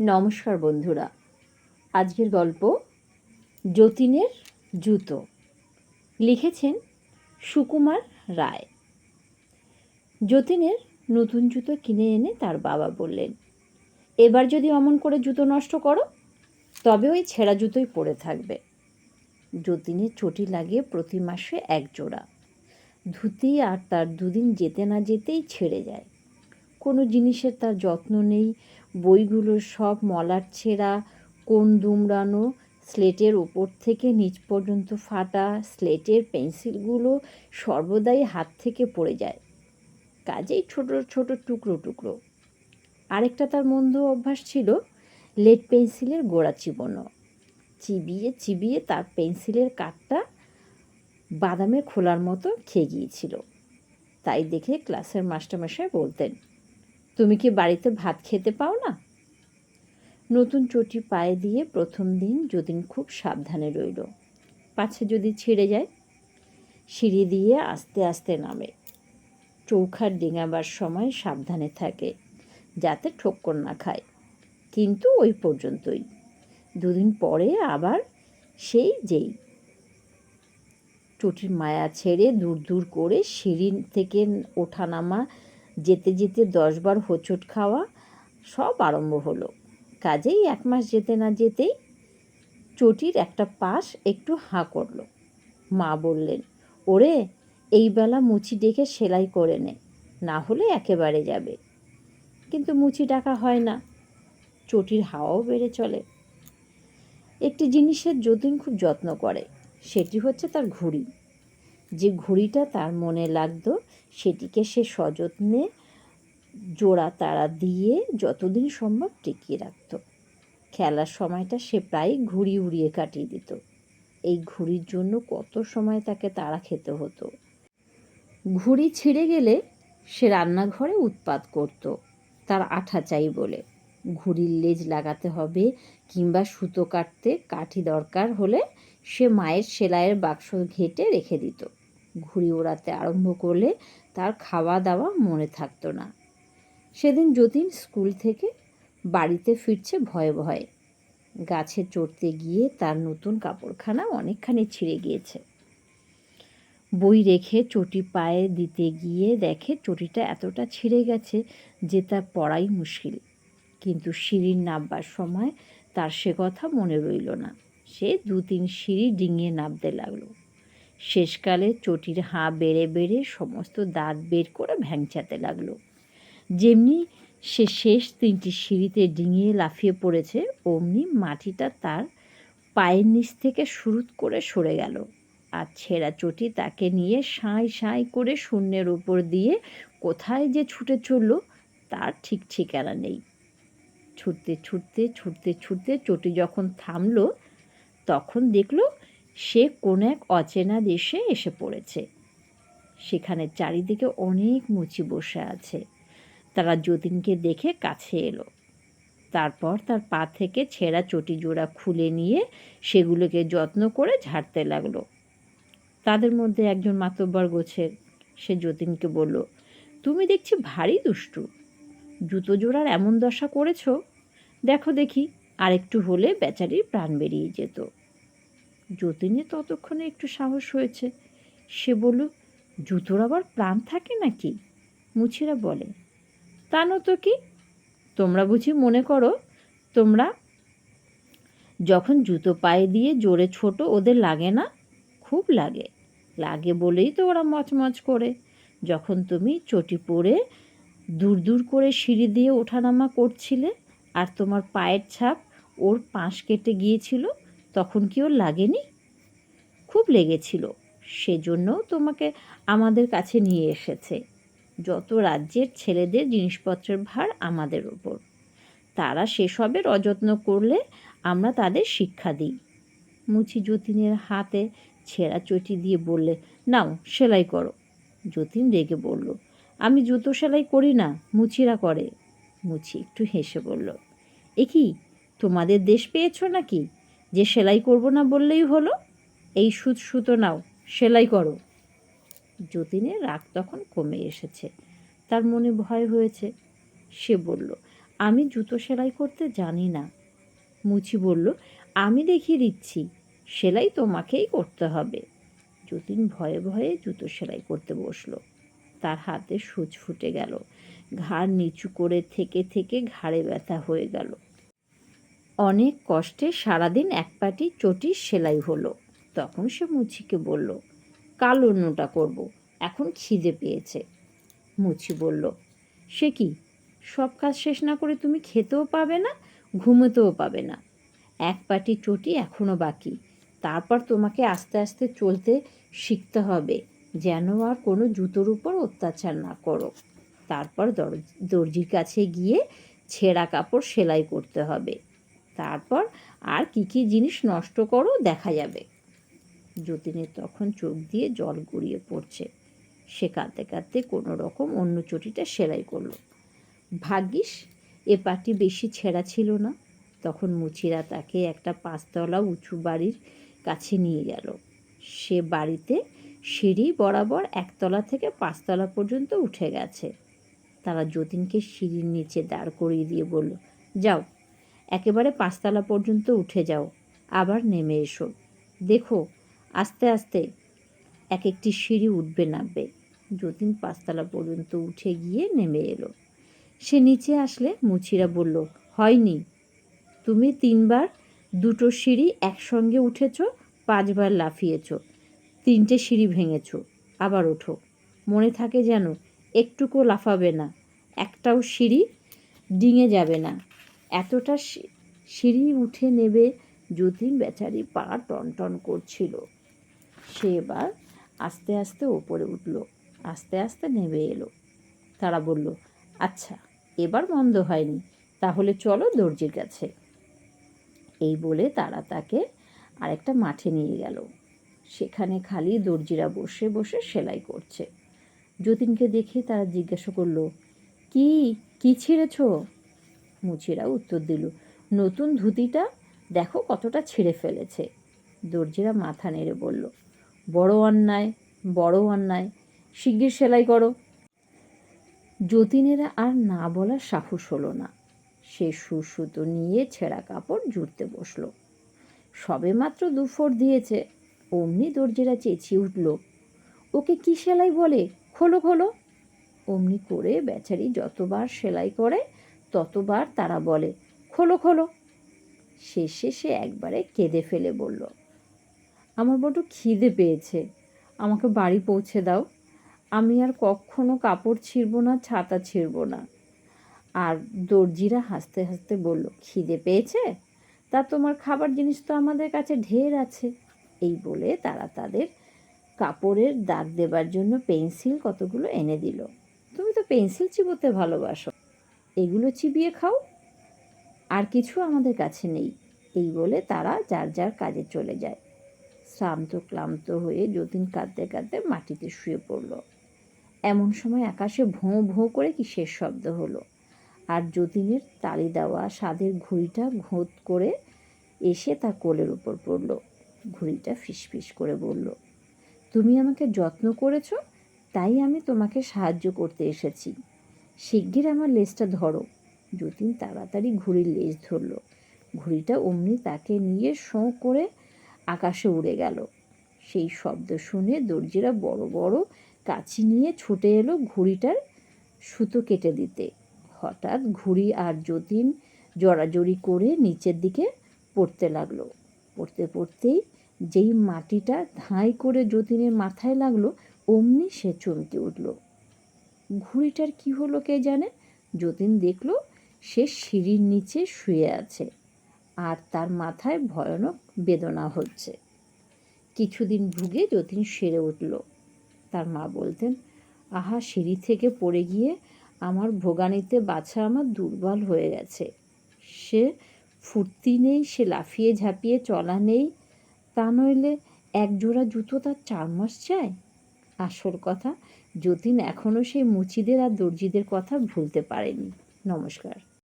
নমস্কার বন্ধুরা। আজকের গল্প যতীনের জুতো। লিখেছেন সুকুমার রায়। যতীনের নতুন জুতো কিনে এনে তার বাবা বললেন, এবার যদি অমন করে জুতো নষ্ট করো, তবে ওই ছেঁড়া জুতোই পরে থাকবে। যতীনের চটি লাগিয়ে প্রতি মাসে এক জোড়া। ধুতি আর তার দুদিন যেতে না যেতেই ছেড়ে যায়। কোনো জিনিসের তার যত্ন নেই বইগুলো সব মলার ছেঁড়া, কোন দুমড়ানো, স্লেটের ওপর থেকে নিচ পর্যন্ত ফাটা, স্লেটের পেন্সিলগুলো সর্বদাই হাত থেকে পড়ে যায়। কাজেই ছোট ছোট টুকরো টুকরো। আরেকটা তার মন্দ অভ্যাস ছিল লেড পেন্সিলের গোড়া চিবোনো। চিবিয়ে চিবিয়ে তার পেন্সিলের কাঠটা বাদামের খোলার মতো খেয়ে গিয়েছিল। তাই দেখে ক্লাসের মাস্টারমশাই বলতেন তুমি কি বাড়িতে ভাত খেতে পাও না? নতুন চটি পায়ে দিয়ে প্রথম দিন যদিন খুব সাবধানে রইল। পাছে যদি ছিঁড়ে যায়, সিঁড়ি দিয়ে আস্তে আস্তে নামে। চৌখার ডিঙাবার সময় সাবধানে থাকে, যাতে ঠক্কর না খায়। কিন্তু ওই পর্যন্তই। দুদিন পরে আবার সেই যেই। চটির মায়া ছেড়ে দূর দূর করে সিঁড়ি থেকে ওঠানামা যেতে যেতে দশবার হোঁচট খাওয়া সব আরম্ভ হলো। কাজেই এক মাস যেতে না যেতেই চটির একটা পাশ একটু হাঁ করল। মা বললেন, ওরে, এই বেলা মুচি ডেকে সেলাই করে নে, না হলে একেবারে যাবে। কিন্তু মুচি ডাকা হয় না, চটির হাওয়াও বেড়ে চলে। একটি জিনিসের যতীন খুব যত্ন করে, সেটি হচ্ছে তার ঘুড়ি। ঘুড়িটা তার মনে লাগতো, সেটিকে সে সযত্নে জোড়া তারা দিয়ে যতদিন সম্ভব টিকিয়ে রাখত। খেলার সময়টা সে প্রায় ঘুড়ি উড়িয়ে কাটিয়ে দিত। এই ঘুড়ির জন্য কত সময় তাকে তাড়া খেতে হতো। ঘুড়ি ছিঁড়ে গেলে সে রান্নাঘরে উৎপাত করত। তার আঠা চাই বলে। ঘুড়ির লেজ লাগাতে হবে কিংবা সুতো কাটতে কাঠি দরকার হলে সে মায়ের সেলাইয়ের বাক্স ঘেটে রেখে দিত। ঘুড়ি ওড়াতে আরম্ভ করলে তার খাওয়া দাওয়া মনে থাকতো না। সেদিন যতীন স্কুল থেকে বাড়িতে ফিরছে ভয়ে ভয়ে। গাছে চড়তে গিয়ে তার নতুন কাপড়খানা অনেকখানি ছিঁড়ে গিয়েছে। বই রেখে চটি পায়ে দিতে গিয়ে দেখে চটিটা এতটা ছিঁড়ে গেছে যে তার পড়াই মুশকিল। কিন্তু সিঁড়ির নামবার সময় তার সে কথা মনে রইল না। সে দু তিন সিঁড়ি ডিঙিয়ে নামতে লাগল। শেষকালে চটির হাঁ বেড়ে বেড়ে সমস্ত দাঁত বের করে ভ্যাংচাতে লাগল। যেমনি সে শেষ তিনটি সিঁড়িতে ডিঙিয়ে লাফিয়ে পড়েছে, অমনি মাটিটা তার পায়ের নিচ থেকে শুরুত করে সরে গেল। আর ছেঁড়া চটি তাকে নিয়ে সাঁই সাঁই করে শূন্যের উপর দিয়ে কোথায় যে ছুটে চলল, তার ঠিক ঠিকানা নেই। ছুটতে ছুটতে ছুটতে ছুটতে চটি যখন থামলো, তখন দেখল সে কোন এক অচেনা দেশে এসে পড়েছে। সেখানে চারিদিকে অনেক মুচি বসে আছে। তারা যতীনকে দেখে কাছে এলো। তারপর তার পা থেকে ছেঁড়া চটি জোড়া খুলে নিয়ে সেগুলোকে যত্ন করে ঝাড়তে লাগল। তাদের মধ্যে একজন মাতব্বর গোছের সে যতীনকে বলল, তুমি দেখছি ভারী দুষ্টু। জুতো জোড়ার এমন দশা করেছ। দেখো দেখি, আরেকটু হলে বেচারির প্রাণ বেরিয়ে যেত। যতীনের ততক্ষণে একটু সাহস হয়েছে। সে বলল, জুতোর আবার প্রাণ থাকে নাকি? মুছিরা বলে, তা তো কি? তোমরা বুঝি মনে করো, তোমরা যখন জুতো পায়ে দিয়ে জোরে ছোট ওদের লাগে না? খুব লাগে। লাগে বলেই তো ওরা মচমচ করে। যখন তুমি চটি পরে দূর দূর করে সিঁড়ি দিয়ে ওঠানামা করছিলে আর তোমার পায়ের ছাপ ওর পাশ কেটে গিয়েছিল তখন কি ওর লাগেনি? খুব লেগেছিল। সেজন্য তোমাকে আমাদের কাছে নিয়ে এসেছে। যত রাজ্যের ছেলেদের জিনিসপত্রের ভার আমাদের ওপর তারা সেসবের অযত্ন করলে আমরা তাদের শিক্ষা দিই। মুচি যতীনের হাতে ছেঁড়া চটি দিয়ে বললে, নাও, সেলাই করো। যতীন রেগে বলল, আমি জুতো সেলাই করি না, মুচিরা করে। মুচি একটু হেসে বলল, এ কি, তোমাদের দেশ পেয়েছ নাকি? যে সেলাই করব না বললেই হলো, এই সুত সুতো নাও, সেলাই করো। যতীনের রাগ তখন কমে এসেছে। তার মনে ভয় হয়েছে। সে বলল, আমি জুতো সেলাই করতে জানি না। মুচি বলল, আমি দেখিয়ে দিচ্ছি, সেলাই তোমাকেই করতে হবে। যতীন ভয়ে ভয়ে জুতো সেলাই করতে বসল। তার হাতে সুচ ফুটে গেল। ঘাড় নিচু করে থেকে থেকে ঘাড়ে ব্যথা হয়ে গেল। অনেক কষ্টে সারাদিন এক পাটি চটির সেলাই হলো। তখন সে মুচিকে বলল, কাল অন্যটা করব, এখন খিদে পেয়েছে। মুচি বলল, সে কি, সব কাজ শেষ না করে তুমি খেতেও পাবে না, ঘুমোতেও পাবে না? এক পাটি চটি এখনও বাকি, তারপর তোমাকে আস্তে আস্তে চলতে শিখতে হবে, যেন আর কোনো জুতোর উপর অত্যাচার না করো। তারপর দর- দর্জির কাছে গিয়ে ছেঁড়া কাপড় সেলাই করতে হবে। তারপর আর কী কী জিনিস নষ্ট করো দেখা যাবে। যতীনের তখন চোখ দিয়ে জল গড়িয়ে পড়ছে। সে কাঁদতে কাঁদতে কোনো রকম অন্য চটিটা সেলাই করল। ভাগ্যিস, এ পাটি বেশি ছেঁড়া ছিল না। তখন মুচিরা তাকে একটা পাঁচতলা উঁচু বাড়ির কাছে নিয়ে গেল। সে বাড়িতে সিঁড়ি বরাবর একতলা থেকে পাঁচতলা পর্যন্ত উঠে গেছে। তারা যতীনকে সিঁড়ির নিচে দাঁড় করিয়ে দিয়ে বলল, যাও। একেবারে পাঁচতলা পর্যন্ত উঠে যাও। আবার নেমে এসো। দেখো, আস্তে আস্তে এক একটি সিঁড়ি উঠবে নামবে। যতীন পাঁচতলা পর্যন্ত উঠে গিয়ে নেমে এলো। সে নিচে আসলে মুচিরা বলল, হয়নি। তুমি তিনবার দুটো সিঁড়ি একসঙ্গে উঠেছ, পাঁচবার লাফিয়েছ। তিনটে সিঁড়ি ভেঙেছ। আবার ওঠো। মনে থাকে যেন একটুকু লাফাবে না। একটাও সিঁড়ি ডিঙে যাবে না। এতটা সিঁড়ি উঠে নেবে যতীন বেচারি পা টন টন করছিল। সে এবার আস্তে আস্তে ওপরে উঠল, আস্তে আস্তে নেমে এলো। তারা বলল আচ্ছা এবার মন্দ হয়নি, তাহলে চলো দর্জির কাছে। এই বলে তারা তাকে আরেকটা মাঠে নিয়ে গেল। সেখানে খালি দর্জিরা বসে বসে সেলাই করছে। যতীনকে দেখে তারা জিজ্ঞাসা করল, কি কি ছিঁড়েছ? মুচিরা উত্তর দিল, নতুন ধুতিটা দেখো কতটা ছিঁড়ে ফেলেছে। দর্জিরা মাথা নেড়ে বলল, বড় অন্যায় বড় অন্যায়, শিগগির সেলাই করো। যতীনেরা আর না বলার সাহস হলো না। সে সুসুতো নিয়ে ছেঁড়া কাপড় জুড়তে বসল। সবেমাত্র দুফোর দিয়েছে, অমনি দর্জিরা চেঁচিয়ে উঠল, ওকে কি সেলাই বলে? খোলো খোলো। অমনি করে বেচারি যতবার সেলাই করে ততবার তারা বলে, খোলো খোলো। শেষে সে একবারে কেঁদে ফেলে বলল, আমার বড্ড খিদে পেয়েছে, আমাকে বাড়ি পৌঁছে দাও। আমি আর কখনো কাপড় ছিঁড়ব না, ছাতা ছিঁড়ব না। আর দর্জিরা হাসতে হাসতে বলল, খিদে পেয়েছে? তা তোমার খাবার জিনিস তো আমাদের কাছে ঢের আছে। এই বলে তারা তাদের কাপড়ের দাগ দেবার জন্য পেন্সিল কতগুলো এনে দিল। তুমি তো পেন্সিল চিবোতে ভালোবাসো। এগুলো চিবিয়ে খাও। আর কিছু আমাদের কাছে নেই। এই বলে তারা যার যার কাজে চলে যায়। শ্রান্ত, ক্লান্ত হয়ে যতীন কাঁদতে কাঁদতে মাটিতে শুয়ে পড়ল। এমন সময় আকাশে ভোঁ ভোঁ করে কিসের শব্দ হলো? আর যতীনের তালি দেওয়া স্বাদের ঘুড়িটা ঘোঁত করে এসে তার কোলের উপর পড়ল। ঘুড়িটা ফিসফিস করে বলল, তুমি আমাকে যত্ন করেছ, তাই আমি তোমাকে সাহায্য করতে এসেছি। শিগগির আমার লেজটা ধরো। যতীন তাড়াতাড়ি ঘুড়ির লেজ ধরল। ঘুড়িটা অমনি তাকে নিয়ে শোঁ করে আকাশে উড়ে গেল। সেই শব্দ শুনে দর্জিরা বড় বড় কাছি নিয়ে ছুটে এলো ঘুড়িটার সুতো কেটে দিতে। হঠাৎ ঘুড়ি আর যতীন জড়াজড়ি করে নিচের দিকে পড়তে লাগল। পড়তে পড়তেই যেই মাটিটা ধাঁই করে যতীনের মাথায় লাগল, অমনি সে চমকে উঠল। ঘুড়িটার কি হলো কে জানে? যতীন দেখল সে সিঁড়ির নিচে শুয়ে আছে আর তার মাথায় ভয়ানক বেদনা হচ্ছে। কিছুদিন ভুগে যতীন সেরে উঠল। তার মা বলতেন, আহা, সিঁড়ি থেকে পড়ে গিয়ে আমার ভোগানিতে বাছা আমার দুর্বল হয়ে গেছে। সে ফুর্তি নেই, সে লাফিয়ে ঝাঁপিয়ে চলা নেই। তা নইলে এক জোড়া জুতো তার চার মাস চায়? আসল কথা। যতীন এখনও সেই মুচিদের আর দর্জিদের কথা ভুলতে পারেনি। নমস্কার।